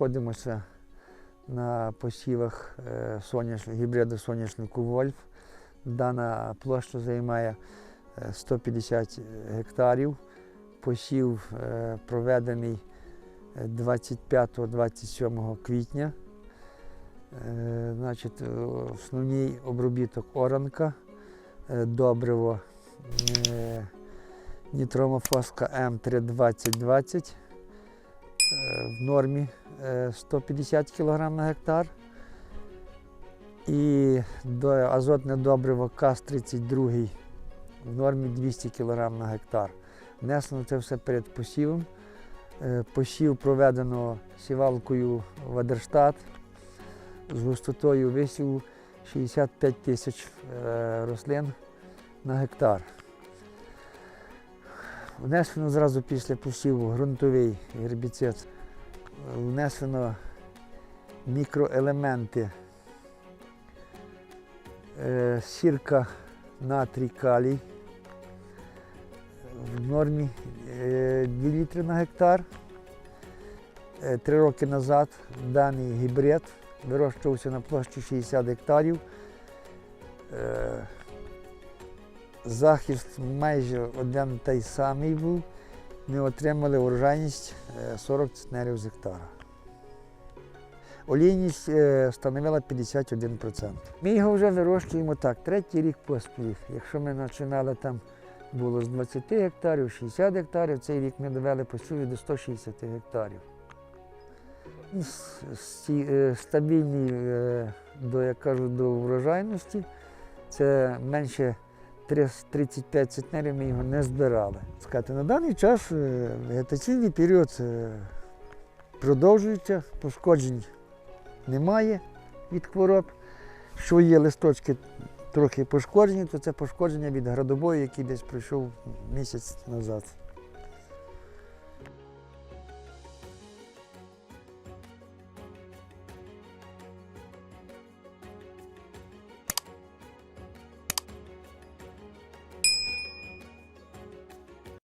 знаходимося на посівах е, гібриду соняшнику Вольф. Дана площа займає е, 150 гектарів. Посів е, проведений е, 25-27 квітня. Е, Значить, е, основний обробіток оранка, е, добриво е, нітромофоска М32020 е, в нормі е, 150 кг на гектар. І азотне добриво КАС-32 в нормі 200 кг на гектар. Внесено це все перед посівом. Е, Посів проведено сівалкою Вадерштат з густотою висіву 65 тисяч е, рослин на гектар. Внесено зразу після посіву ґрунтовий гербіцид. Внесено мікроелементи е, сірка натрій калій в нормі е, 2 літри на гектар. Е, Три роки назад даний гібрид вирощувався на площі 60 гектарів. Е, Захист майже один той самий був. Ми отримали урожайність е, 40 центнерів з гектара. Олійність е, становила 51%. Ми його вже вирощуємо так, третій рік поспіль. Якщо ми починали там було з 20 гектарів, 60 гектарів, цей рік ми довели посіві до 160 гектарів. Сі- е, Стабільний, е, до, як кажуть, до врожайності. Це менше 30 35 центнерів ми його не збирали. Сказати, на даний час вегетаційний період е, продовжується, пошкоджень немає від хвороб. Що є листочки трохи пошкоджені, то це пошкодження від градобою, який десь пройшов місяць назад.